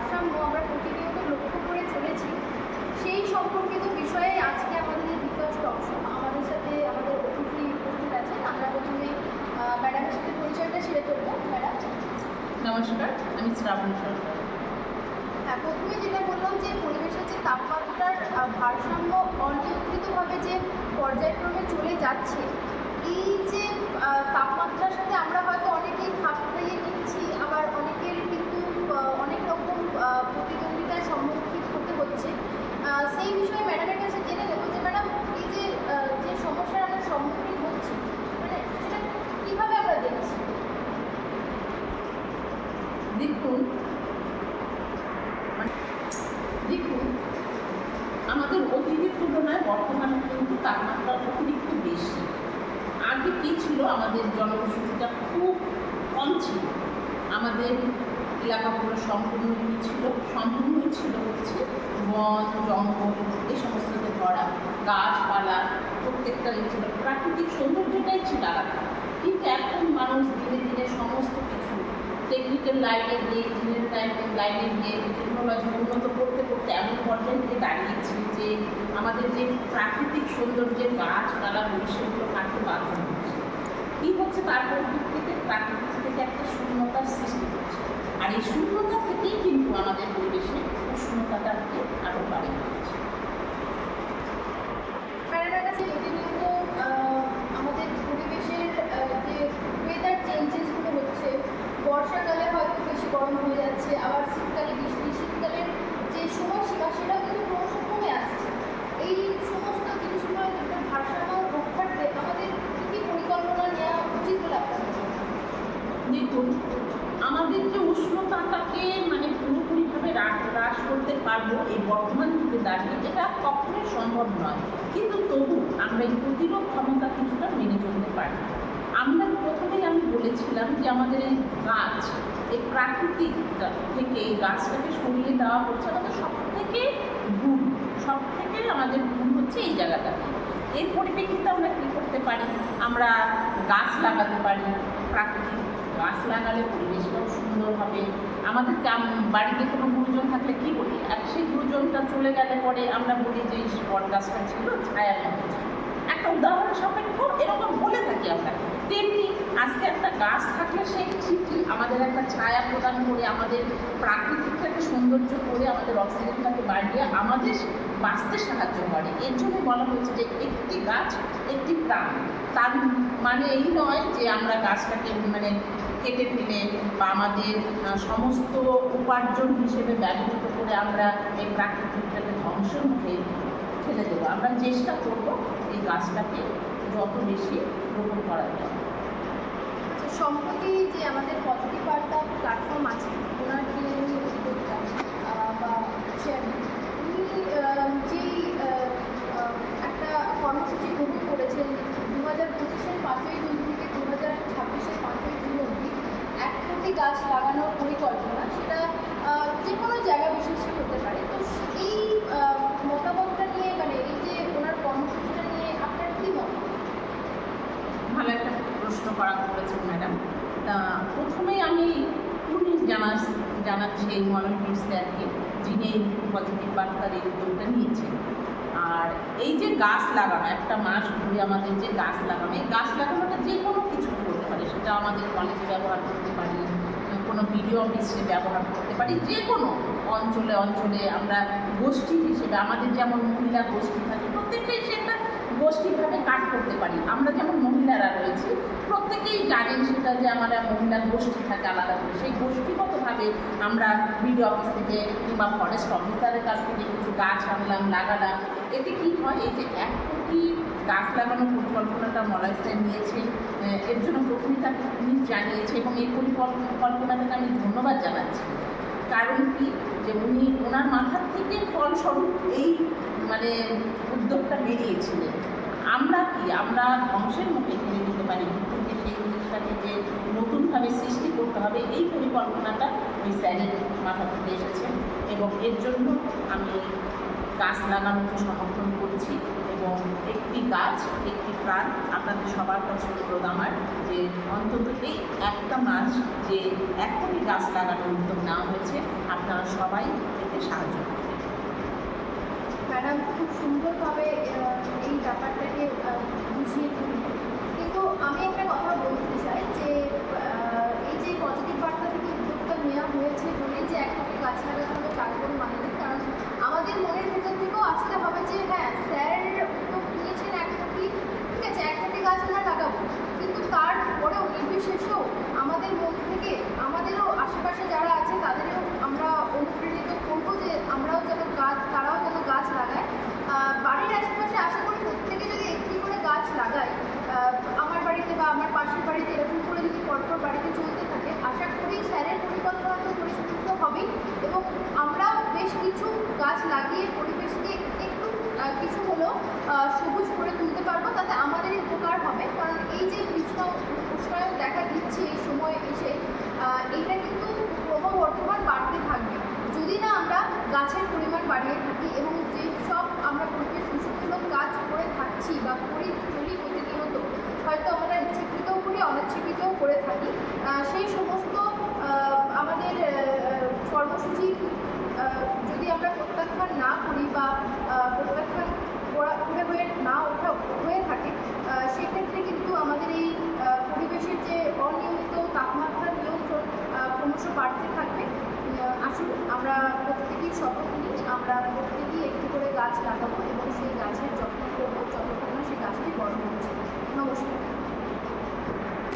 ভারসাম্য আমরা প্রতিনিয়ত লক্ষ্য করে চলেছি। সেই সম্পর্কিত বিষয়ে আজকে আমাদের বিকাশ টকশো আমাদের সাথে আমাদের অতিথি উপস্থিত আছেন। আমরা প্রথমে ম্যাডামের সাথে পরিচয়টা সেরে করব। ম্যাডাম নমস্কার আমি শ্রাবণ সরকার। হ্যাঁ প্রথমে যেটা বললাম যে পরিবেশের যে তাপমাত্রার ভারসাম্য অনিয়ন্ত্রিতভাবে যে পর্যায়ক্রমে চলে যাচ্ছে এই যে তাপমাত্রার সাথে আমরা হয়তো অনেকেই খাপ খাইয়ে নিচ্ছি আবার অনেকের কিন্তু আহ, অনেক রকম আহ, প্রতিদ্বন্দ্বিতার সম্মুখীন হতে হচ্ছে আহ, সেই বিষয়ে ম্যাডামের কাছে জেনে নেব যে ম্যাডাম এই যে আহ, যে সমস্যার আমরা সম্মুখীন হচ্ছি মানে সেটা কীভাবে আমরা দেখছি দেখুন মানে দেখুন, আমাদের অতীতের তুলনায় বর্তমানে কিন্তু তাপমাত্রা অতিরিক্ত বেশি। আগে কী ছিল? আমাদের জনবসতিটা খুব কম ছিল। আমাদের এলাকাগুলো সম্পূর্ণই ছিল? সম্পূর্ণই ছিল হচ্ছে বন, জঙ্গল, এই সমস্ততে ভরা গাছপালা প্রত্যেকটা ছিল। প্রাকৃতিক সৌন্দর্যটাই ছিল আলাদা কিন্তু এখন মানুষ ধীরে ধীরে সমস্ত কিছু টেকনিক্যাল লাইনে গিয়ে ইঞ্জিনিয়ার লাইনে লাইনে গিয়ে টেকনোলজি উন্নত করতে করতে এমন পর্যায়ে গিয়ে দাঁড়িয়েছি যে আমাদের যে প্রাকৃতিক সৌন্দর্যের গাছপালা সেগুলো কাটতে বাধ্য হচ্ছে। কী হচ্ছে তারপর দিক থেকে? প্রাকৃতিক থেকে একটা শূন্যতার সৃষ্টি হচ্ছে। আর এই শূন্যতা থেকেই কিন্তু আমাদের পরিবেশে উষ্ণতাটাকে আরও বাড়িয়ে দিচ্ছে ম্যাডামের কাছে প্রতিনিয়ত আহ, আমাদের পরিবেশের আহ, যে ওয়েদার চেঞ্জেসগুলো হচ্ছে বর্ষাকালে হয়তো বেশি গরম হয়ে যাচ্ছে আবার শীতকালে বৃষ্টি শীতকালের যে সময়সীমা সেটাও কিন্তু ক্রমশ কমে আসছে এই সমস্ত জিনিসগুলো একটা ভারসাম্য রক্ষার্থে আমাদের কী কী পরিকল্পনা নেওয়া উচিত বলে আপনার মনে হয়? দেখুন আমাদের যে উষ্ণতাটাকে মানে পুরোপুরিভাবে হ্রাস হ্রাস করতে পারব এই বর্তমান যুগে দাঁড়িয়ে, এটা কখনোই সম্ভব নয়। কিন্তু তবু আমরা এই প্রতিরোধ ক্ষমতা কিছুটা মেনে চলতে পারি। আমরা প্রথমেই আমি বলেছিলাম যে আমাদের এই গাছ, এই প্রাকৃতিক থেকে এই গাছটাকে সরিয়ে দেওয়া হচ্ছে আমাদের সব থেকে গুণ সব থেকে আমাদের গুণ হচ্ছে এই জায়গাটাতে। এর পরিপ্রেক্ষিতে আমরা কী করতে পারি? আমরা গাছ লাগাতে পারি প্রাকৃতিক গাছ লাগালে পরিবেশটাও সুন্দর হবে। আমাদের বাড়িতে কোনো গুরুজন থাকলে কী বলি? আর সেই গুরুজনটা চলে গেলে পরে আমরা বলি যে বট গাছটা ছিল, ছায়ার মতো একটা উদাহরণ সাপেক্ষ এরকম বলে থাকি আমরা। তেমনি আজকে একটা গাছ থাকলে সেই ঠিকই আমাদের একটা ছায়া প্রদান করে, আমাদের প্রাকৃতিকটাকে সৌন্দর্য করে, আমাদের অক্সিজেনটাকে বাড়িয়ে আমাদের বাঁচতে সাহায্য করে। এর জন্য বলা হয়েছে যে একটি গাছ, একটি প্রাণ, তার মানে এই নয় যে আমরা গাছটাকে মানে কেটে ফেলে বা আমাদের সমস্ত উপার্জন হিসেবে ব্যবহৃত করে আমরা এই প্রাকৃতিকটাকে ধ্বংসের মুখে ফেলে দেবো। আমরা চেষ্টা করব এই গাছটাকে যত বেশি রোপণ করা যায় সম্প্রতি যে আমাদের পজিটিভ বার্তা প্ল্যাটফর্ম আছে, ওনার যে উনি উদ্যোক্তা আহ, বা চেয়ারম্যান উনি আহ, যেই আহ, আহ, একটা কর্মসূচি গ্রহণ করেছেন দু হাজার পঁচিশের পাঁচই জুন থেকে দু হাজার ছাব্বিশের পাঁচই জুন অবধি এক কোটি গাছ লাগানোর পরিকল্পনা সেটা আহ, যে কোনো জায়গা বিশেষে হতে পারে তো এই আহ, মতামতটা নিয়ে মানে এই যে ওনার কর্মসূচিটা নিয়ে আপনার কী মতামত ভালো একটা প্রশ্ন করা করেছেন ম্যাডাম তা প্রথমেই আমি পুলিশ জানা জানাচ্ছি এই মলনবীর স্যারকে যিনি এই পজিটিভ বার্তার এই উদ্যোগটা নিয়েছেন। আর এই যে গাছ লাগানো, একটা মাস ধরে আমাদের যে গাছ লাগানো, এই গাছ লাগানোটা যে কোনো কিছু করতে পারে, সেটা আমাদের কলেজে ব্যবহার করতে পারি, কোনো বিডিও অফিসে ব্যবহার করতে পারি, যে কোনো অঞ্চলে অঞ্চলে আমরা গোষ্ঠী হিসেবে, আমাদের যেমন মহিলা গোষ্ঠী থাকে, প্রত্যেকটাই সেটা গোষ্ঠীভাবে কাজ করতে পারি। আমরা যেমন মহিলারা রয়েছি, প্রত্যেকেই জানেন সেটা যে আমরা মহিলা গোষ্ঠী থাকে আলাদা করে। সেই গোষ্ঠীগতভাবে আমরা বিডিও অফিস থেকে কিংবা ফরেস্ট অফিসারের কাছ থেকে কিছু গাছ আনলাম, লাগালাম। এতে কি হয়, এই যে এক কোটি গাছ লাগানোর পরিকল্পনাটা মলয় নিয়েছে, এর জন্য প্রথমেই তাকে পুলিশ জানিয়েছে এবং এই পরিকল্পনাটাকে আমি ধন্যবাদ জানাচ্ছি। কারণ কি? যে উনি, ওনার মাথার থেকে ফলস্বরূপ এই মানে উদ্যোগটা বেরিয়েছিলেন আমরা কি? আমরা ধ্বংসের মুখে ঠেলে দিতে পারি। কিন্তু সেই জিনিসটাকে যে নতুনভাবে সৃষ্টি করতে হবে, এই পরিকল্পনাটা ওই স্যারের মাথা থেকে এসেছে এবং এর জন্য আমি গাছ লাগানোকে সমর্থন করছি এবং এবং একটি গাছ, একটি প্রাণ আপনাদের সবার কাছে অনুরোধ আমার, যে অন্তত এই একটা মাস যে এখনই গাছ লাগানোর উদ্যোগ নেওয়া হয়েছে, আপনারা সবাই এতে সাহায্য করবেন। ম্যাডাম খুব সুন্দরভাবে এই ব্যাপারটাকে বুঝিয়ে তুলি কিন্তু আমি একটা কথা বলতে চাই যে এই যে পজিটিভ বার্তা থেকে উদ্যোগটা নেওয়া হয়েছে বলেই যে একটাকে গাছ লাগাতে হবে তার করে মানে কারণ আমাদের মনের ভেতর থেকেও আসতে হবে যে হ্যাঁ স্যার উদ্যোগ নিয়েছেন একটা কি ঠিক আছে একটাকে গাছ আমরা লাগাবো কিন্তু তারপরেও নির্বিশেষেও আমাদের মন থেকে আমাদেরও আশেপাশে যারা আছে তাদেরও আমরা অনুপ্রেরিত করব যে আমরাও যেন গাছ তারাও যেন গাছ লাগায় আহ, বাড়ির আশেপাশে আশা করি প্রত্যেকে যদি একটি করে গাছ লাগায় আহ, আমার বাড়িতে বা আমার পাশের বাড়িতে এরকম করে যদি পরপর বাড়িতে চলতে থাকে। আশা করি স্যারের পরিকল্পনা তো পরিচালিত হবেই এবং আমরাও বেশ কিছু গাছ লাগিয়ে পরিবেশকে একটু কিছু হলেও সবুজ করে তুলতে পারব। তাতে আমাদেরই উপকার হবে। কারণ এই যে উষ্ণায়ন দেখা দিচ্ছে এই সময় এসে এটা কিন্তু ক্রমবর্ধমান বাড়তে থাকবে। যদি না আমরা গাছের পরিমাণ বাড়িয়ে থাকি এবং যে সব আমরা পরিবেশ দূষণমূলক কাজ করে থাকছি বা করি চলি প্রতিনিয়ত, হয়তো আমরা ইচ্ছাকৃতও করি অনিচ্ছাকৃতও করে থাকি। সেই সমস্ত আমাদের কর্মসূচি যদি আমরা প্রত্যাখ্যান না করি বা প্রত্যাখ্যান করা হয়ে না ওঠা, হয়ে থাকে সেক্ষেত্রে কিন্তু আমাদের এই পরিবেশের যে অনিয়মিত তাপমাত্রা নিয়ন্ত্রণ ক্রমশ বাড়তে থাকবে। আসুন আমরা প্রত্যেকেই শপথ নিই, আমরা প্রত্যেকেই একটি করে গাছ লাগাবো এবং সেই গাছের যত্ন করব, যতক্ষণ না সেই গাছটি বড় হচ্ছে। নমস্কার।